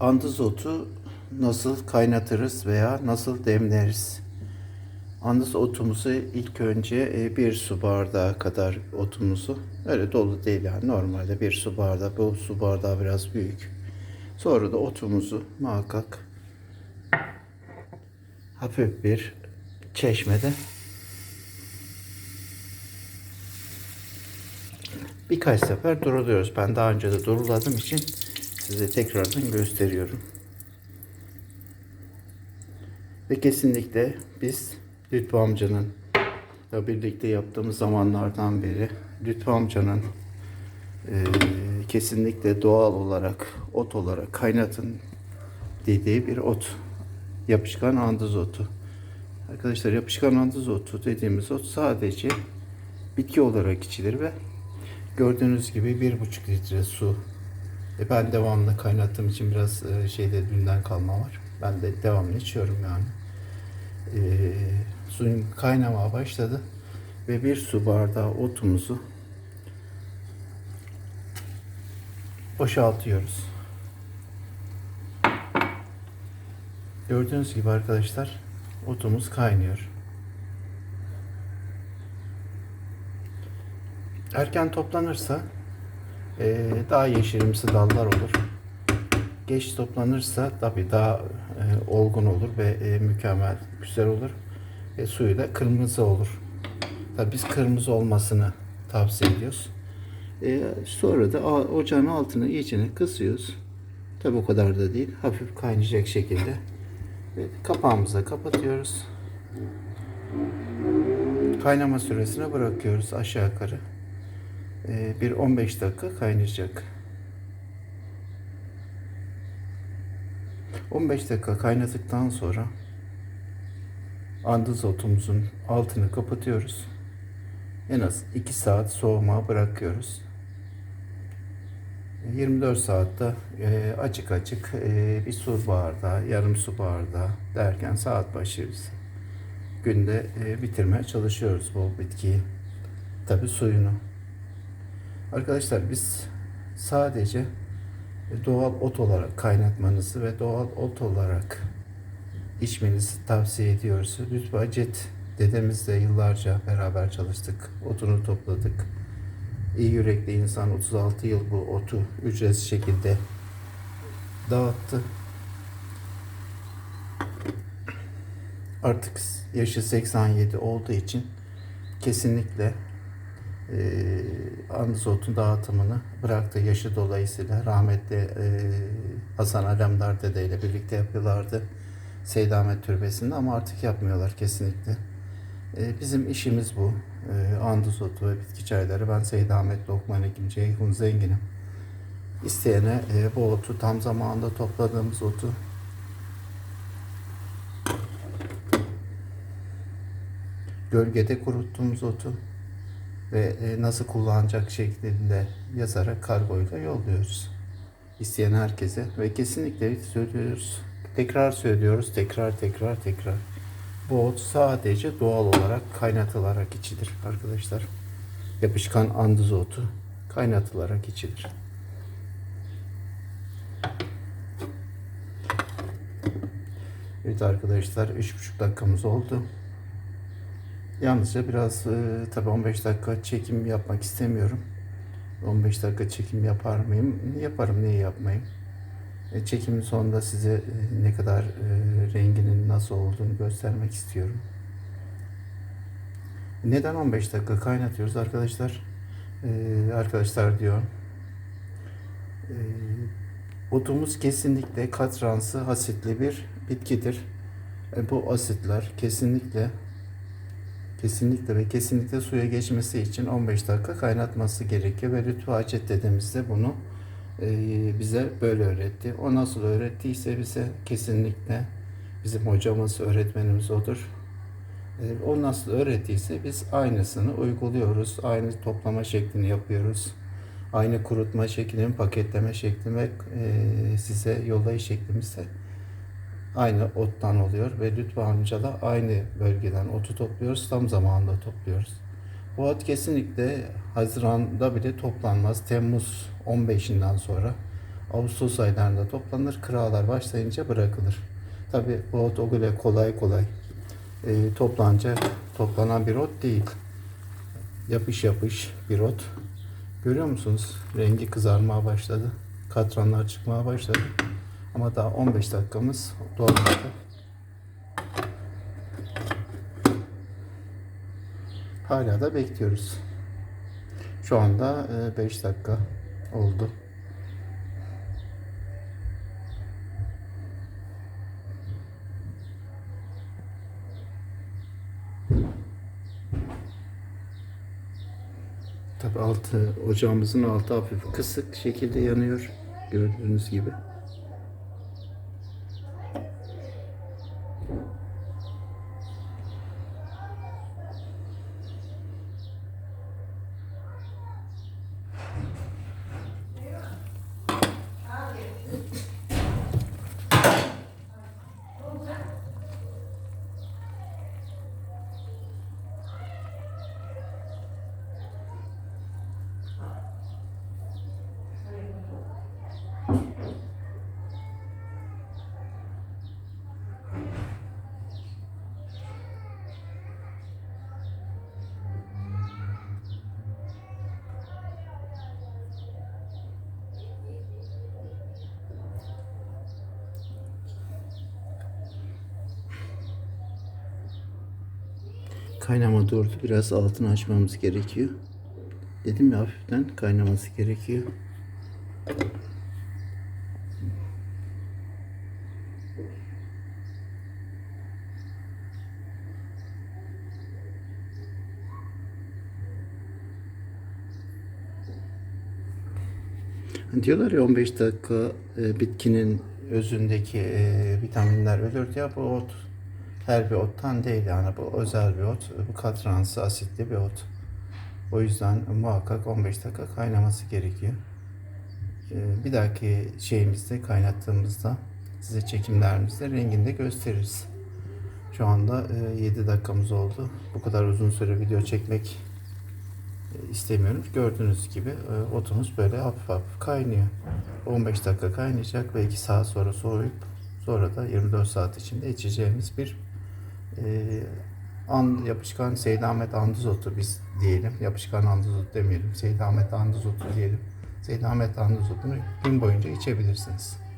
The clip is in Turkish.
Andız otu nasıl kaynatırız veya nasıl demleriz? Andız otumuzu ilk önce e, bir su bardağı kadar otumuzu öyle dolu değil yani normalde bir su bardağı bu su bardağı biraz büyük. Sonra da otumuzu muhakkak hafif bir çeşmede birkaç sefer duruluyoruz. Ben daha önce de duruladığım için size tekrardan gösteriyorum. Ve kesinlikle biz Lütfü amcanın da birlikte yaptığımız zamanlardan beri Lütfü amcanın eee, kesinlikle doğal olarak ot olarak kaynatın dediği bir ot. Yapışkan andız otu. Arkadaşlar yapışkan andız otu dediğimiz ot sadece bitki olarak içilir ve gördüğünüz gibi bir buçuk litre su. E ben devamlı kaynattığım için biraz e, şeyde dünden kalma var. Ben de devamlı içiyorum yani. E, suyun kaynamaya başladı ve bir su bardağı otumuzu boşaltıyoruz. Gördüğünüz gibi arkadaşlar otumuz kaynıyor. Erken toplanırsa eee, daha yeşilimsi dallar olur. Geç toplanırsa tabii daha eee, olgun olur ve eee, mükemmel, güzel olur. E, suyu da kırmızı olur. Tabii biz kırmızı olmasını tavsiye ediyoruz. E, sonra da ocağın altını iyicene kısıyoruz. Tabii o kadar da değil. Hafif kaynayacak şekilde. Ve kapağımızı da kapatıyoruz. Kaynama süresine bırakıyoruz aşağı yukarı. Ee, bir 15 dakika kaynayacak. 15 dakika kaynadıktan sonra andız otumuzun altını kapatıyoruz. En az 2 saat soğumaya bırakıyoruz. 24 saatte e, açık açık e, bir su bardağı, yarım su bardağı derken saat başı biz günde e, bitirmeye çalışıyoruz bu bitkiyi. Tabi suyunu. Arkadaşlar biz sadece doğal ot olarak kaynatmanızı ve doğal ot olarak içmenizi tavsiye ediyoruz. Lütfü Acet dedemizle yıllarca beraber çalıştık. Otunu topladık. İyi yürekli insan 36 yıl bu otu ücretsiz şekilde dağıttı. Artık yaşı 87 olduğu için kesinlikle e, andız otun dağıtımını bıraktı yaşı dolayısıyla rahmetli e, Hasan Alemdar Dede ile birlikte yapıyorlardı Seydamet Türbesi'nde ama artık yapmıyorlar kesinlikle. E, bizim işimiz bu. E, andız otu ve bitki çayları. Ben Seydamet Lokman Hekim Ceyhun Zengin'im. İsteyene e, bu otu tam zamanında topladığımız otu gölgede kuruttuğumuz otu ve e, nasıl kullanacak şeklinde yazarak kargoyla yolluyoruz. İsteyen herkese ve kesinlikle söylüyoruz. Tekrar söylüyoruz. Tekrar tekrar tekrar. Bu ot sadece doğal olarak kaynatılarak içilir arkadaşlar. Yapışkan andız otu kaynatılarak içilir. Evet arkadaşlar 3,5 dakikamız oldu. Yalnızca biraz e, tabii 15 dakika çekim yapmak istemiyorum. 15 dakika çekim yapar mıyım? Yaparım, niye yapmayayım? E, çekimin sonunda size e, ne kadar e, renginin nasıl olduğunu göstermek istiyorum. Neden 15 dakika kaynatıyoruz arkadaşlar? E, arkadaşlar diyor. E, otumuz kesinlikle katransı asitli bir bitkidir. E, bu asitler kesinlikle Kesinlikle ve kesinlikle suya geçmesi için 15 dakika kaynatması gerekiyor ve Lütfü Hacet dedemiz de bunu e, bize böyle öğretti. O nasıl öğrettiyse bize kesinlikle bizim hocamız, öğretmenimiz odur. E, o nasıl öğrettiyse biz aynısını uyguluyoruz. Aynı toplama şeklini yapıyoruz. Aynı kurutma şeklini, paketleme şeklini ve e, size yollayış şeklimiz de aynı ottan oluyor ve Lütfü amca da aynı bölgeden otu topluyoruz. Tam zamanında topluyoruz. Bu ot kesinlikle Haziran'da bile toplanmaz. Temmuz 15'inden sonra Ağustos aylarında toplanır. Kıralar başlayınca bırakılır. Tabi bu ot o öyle kolay kolay e, toplanca toplanan bir ot değil. Yapış yapış bir ot. Görüyor musunuz? Rengi kızarmaya başladı. Katranlar çıkmaya başladı. Ama daha 15 dakikamız dolmadı. Hala da bekliyoruz. Şu anda 5 dakika oldu. Tabi altı ocağımızın altı hafif kısık şekilde yanıyor. Gördüğünüz gibi. Kaynama durdu. Biraz altını açmamız gerekiyor. Dedim ya hafiften kaynaması gerekiyor. Diyorlar ya 15 dakika e, bitkinin özündeki e, vitaminler ölür diye bu her bir ottan değil yani bu özel bir ot. Bu katransı asitli bir ot. O yüzden muhakkak 15 dakika kaynaması gerekiyor. E, bir dahaki şeyimizde kaynattığımızda size çekimlerimizde rengini de gösteririz. Şu anda e, 7 dakikamız oldu. Bu kadar uzun süre video çekmek e, istemiyorum. Gördüğünüz gibi e, otumuz böyle hafif hafif kaynıyor. 15 dakika kaynayacak ve 2 saat sonra soğuyup sonra da 24 saat içinde içeceğimiz bir e, an, yapışkan Seyit Ahmet Anduzotu biz diyelim. Yapışkan Anduzot demeyelim. Seyit Ahmet Anduzotu diyelim. Seyit Ahmet Anduzotunu gün boyunca içebilirsiniz.